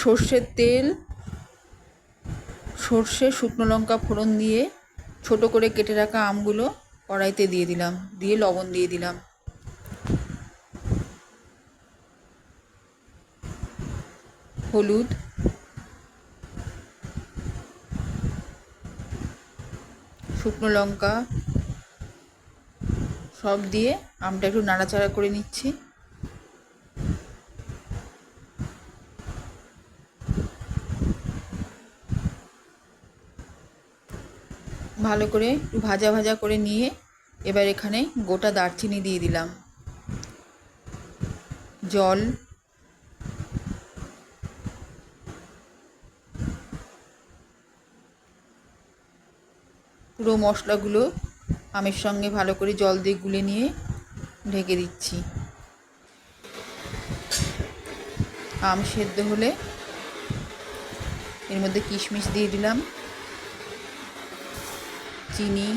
সর্ষের তেল, সর্ষে শুকনো লঙ্কা ফোড়ন দিয়ে ছোট করে কেটে রাখা আমগুলো কড়াইতে দিয়ে দিলাম, দিয়ে লবণ দিয়ে দিলাম। হলুদ, শুকনো লঙ্কা সব দিয়ে আমটা একটু নাড়াচাড়া করে নিচ্ছি। ভালো করে ভাজা ভাজা করে নিয়ে এবার এখানে গোটা দারচিনি দিয়ে দিলাম। জল। পুরো মশলাগুলো আমের সঙ্গে ভালো করে জল দিয়ে গুলে নিয়ে ঢেকে দিচ্ছি। আম সেদ্ধ হলে এর মধ্যে কিশমিশ দিয়ে দিলাম। চিনি।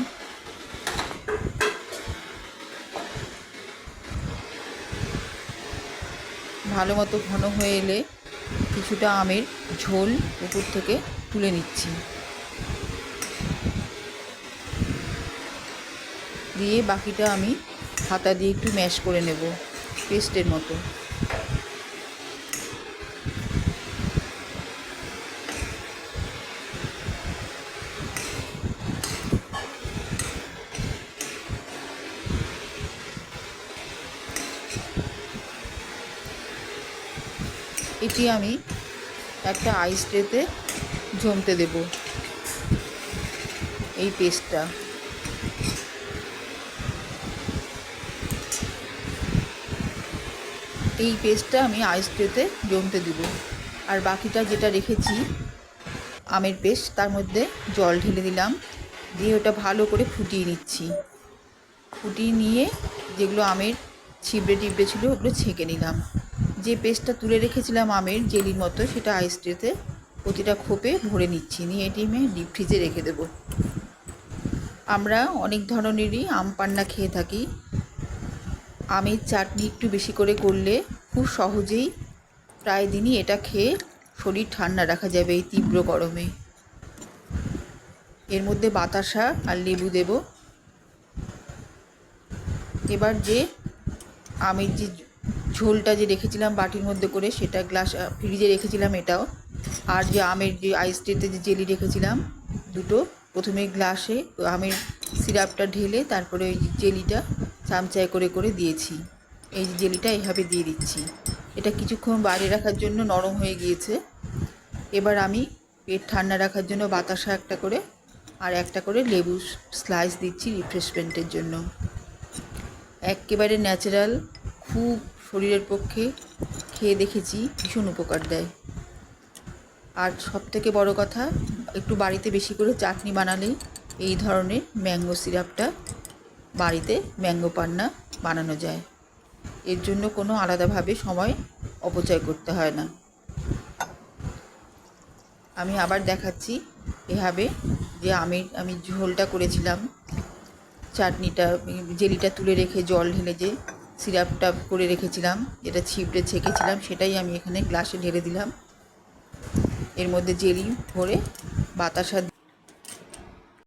ভালো মতো ঘন হয়ে এলে কিছুটা আমের ঝোল উপর থেকে তুলে নিচ্ছি। দিয়ে বাকিটা আমি হাতা দিয়ে একটু ম্যাশ করে নেব, পেস্টের মতো। এটি আমি একটা আইস ট্রেতে জমতে দেব। এই পেস্টটা এই পেস্টটা আমি আইস ট্রেতে জমতে দেব। আর বাকিটা যেটা রেখেছি, আমের পেস্ট, তার মধ্যে জল ঢেলে দিলাম। দিয়ে ওটা ভালো করে ফুটিয়ে নিচ্ছি। ফুটিয়ে নিয়ে যেগুলো আমের ছিবড়ে টিবড়ে ছিল, ওগুলো ছেঁকে নিলাম। যে পেস্টটা তুলে রেখেছিলাম আমের জেলির মতো, সেটা আইস ট্রেতে প্রতিটা খোপে ভরে নিচ্ছি। নিয়ে এটি আমি ডিপ ফ্রিজে রেখে দেব। আমরা অনেক ধরনেরই আম পান্না খেয়ে থাকি। আমের চাটনি একটু বেশি করে করলে খুব সহজেই প্রায় দিনই এটা খেয়ে শরীর ঠান্ডা রাখা যাবে এই তীব্র গরমে। এর মধ্যে বাতাসা আর লেবু দেব। এবার যে আমের যে ঝোলটা যে রেখেছিলাম বাটির মধ্যে করে, সেটা গ্লাস ফ্রিজে রেখেছিলাম এটাও। আর যে আমের যে আইস ট্রেতে যে জেলি রেখেছিলাম, দুটো। প্রথমে গ্লাসে আমের সিরাপটা ঢেলে তারপরে ওই জেলিটা চামচায় করে করে দিয়েছি। এই জেলিটা এইভাবে দিয়ে দিচ্ছি। এটা কিছুক্ষণ বাইরে রাখার জন্য নরম হয়ে গিয়েছে। এবার আমি পেট ঠান্ডা রাখার জন্য বাতাসা একটা করে, আর একটা করে লেবু স্লাইস দিচ্ছি রিফ্রেশমেন্টের জন্য। একেবারে ন্যাচারাল খুব শরীরের পক্ষে খেয়ে দেখেছি, ভীষণ উপকার দেয়। আর সব থেকে বড় কথা, একটু বাড়িতে বেশি করে চাটনি বানালেই এই ধরনের ম্যাঙ্গো সিরাপটা বাড়িতে ম্যাঙ্গো পান্না বানানো যায়। এর জন্য কোনো আলাদাভাবে সময় অপচয় করতে হয় না। আমি আবার দেখাচ্ছি এভাবে যে আমি আমি ঝোলটা করেছিলাম। চাটনিটা জেলিটা তুলে রেখে জল ঢেলে যে সিরাপটা করে রেখেছিলাম, যেটা ছিপটে ছেঁকেছিলাম, সেটাই আমি এখানে গ্লাসে ঢেলে দিলাম। এর মধ্যে জেলি ভরে বাতাসা